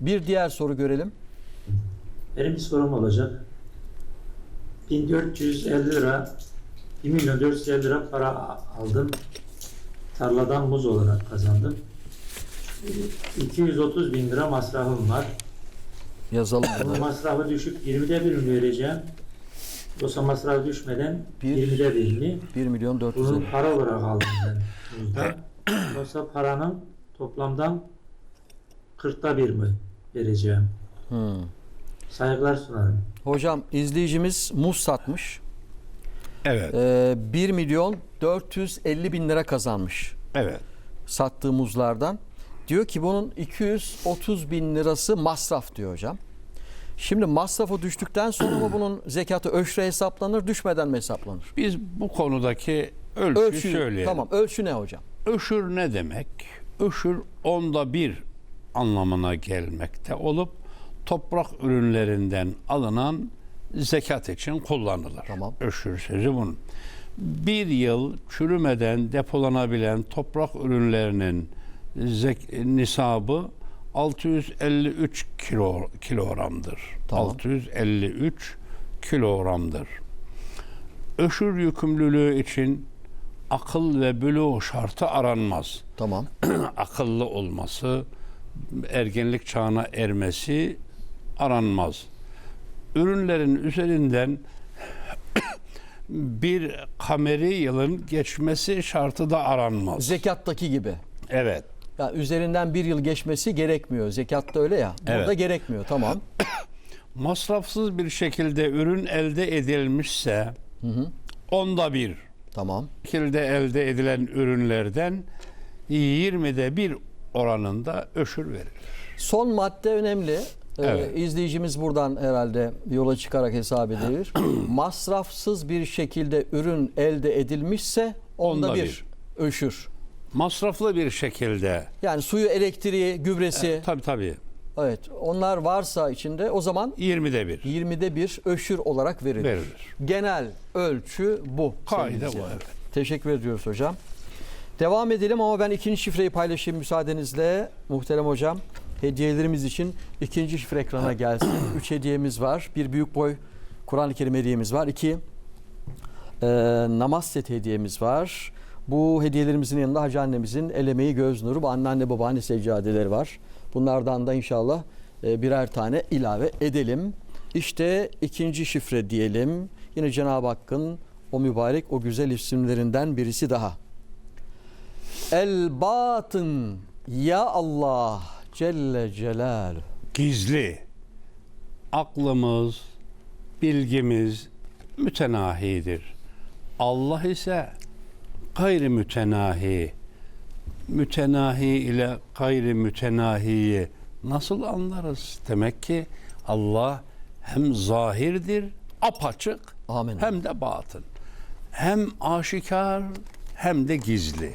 Bir diğer soru görelim. Benim bir sorum olacak. 1450 lira 1 milyon 450 lira para aldım. Tarladan muz olarak kazandım. 230 bin lira masrafım var. Yazalım Bu masrafı düşüp 20'de bir mi vereceğim? Yoksa masrafı düşmeden Bir- 20'de bir mi? 1 milyon 450. Bunu para olarak aldım ben. Yoksa paranın toplamdan 40'ta bir mi vereceğim? Hmm. Saygılar sunarım. Hocam izleyicimiz muz satmış. Evet. Ee, 1 milyon 450 bin lira kazanmış Evet. sattığı muzlardan. Diyor ki bunun 230 bin lirası masraf diyor hocam. Şimdi masrafı düştükten sonra mı bunun zekatı öşre hesaplanır düşmeden mi hesaplanır? Biz bu konudaki ölçüyü Ölçü söyleyelim. tamam ölçü ne hocam? Öşür ne demek? Öşür onda bir anlamına gelmekte olup toprak ürünlerinden alınan zekat için kullanılır. Tamam. Öşür sözü bunun. Bir yıl çürümeden depolanabilen toprak ürünlerinin zek- nisabı 653 kilo kilogramdır. Tamam. 653 kilogramdır. Öşür yükümlülüğü için akıl ve bülû şartı aranmaz. Tamam. Akıllı olması, ergenlik çağına ermesi aranmaz. Ürünlerin üzerinden bir kameri yılın geçmesi şartı da aranmaz. Zekattaki gibi. evet. Ya üzerinden bir yıl geçmesi gerekmiyor. Zekatta öyle ya. Burada Evet. gerekmiyor. Tamam. Masrafsız bir şekilde ürün elde edilmişse onda bir Tamam. şekilde elde edilen ürünlerden 20'de bir oranında öşür verilir. Son madde önemli. Ee, Evet. izleyicimiz buradan herhalde yola çıkarak hesap edilir. Masrafsız bir şekilde ürün elde edilmişse onda, Onda bir, bir. öşür. Masraflı bir şekilde Yani suyu, elektriği, gübresi, tabii tabii evet onlar varsa içinde o zaman 20'de bir 20'de bir öşür olarak verilir. verilir. Genel ölçü bu. Kaide bu, evet. Teşekkür ediyoruz hocam. Devam edelim ama ben ikinci şifreyi paylaşayım müsaadenizle. Muhterem hocam hediyelerimiz için ikinci şifre ekrana gelsin. Üç hediyemiz var. Bir büyük boy Kur'an-ı Kerim hediyemiz var. İki e, namaz seti hediyemiz var. Bu hediyelerimizin yanında Hacı annemizin el emeği göz nuru anneanne babaanne seccadeleri var. Bunlardan da inşallah e, birer tane ilave edelim. İşte ikinci şifre diyelim. Yine Cenab-ı Hakk'ın o mübarek o güzel isimlerinden birisi daha. El batın ya Allah Celle Celal. Gizli aklımız, bilgimiz mütenahidir. Allah ise gayri mütenahi. Mütenahi ile gayri mütenahiyi nasıl anlarız? Demek ki Allah hem zahirdir, apaçık Amin. hem de batın. Hem aşikar hem de gizli.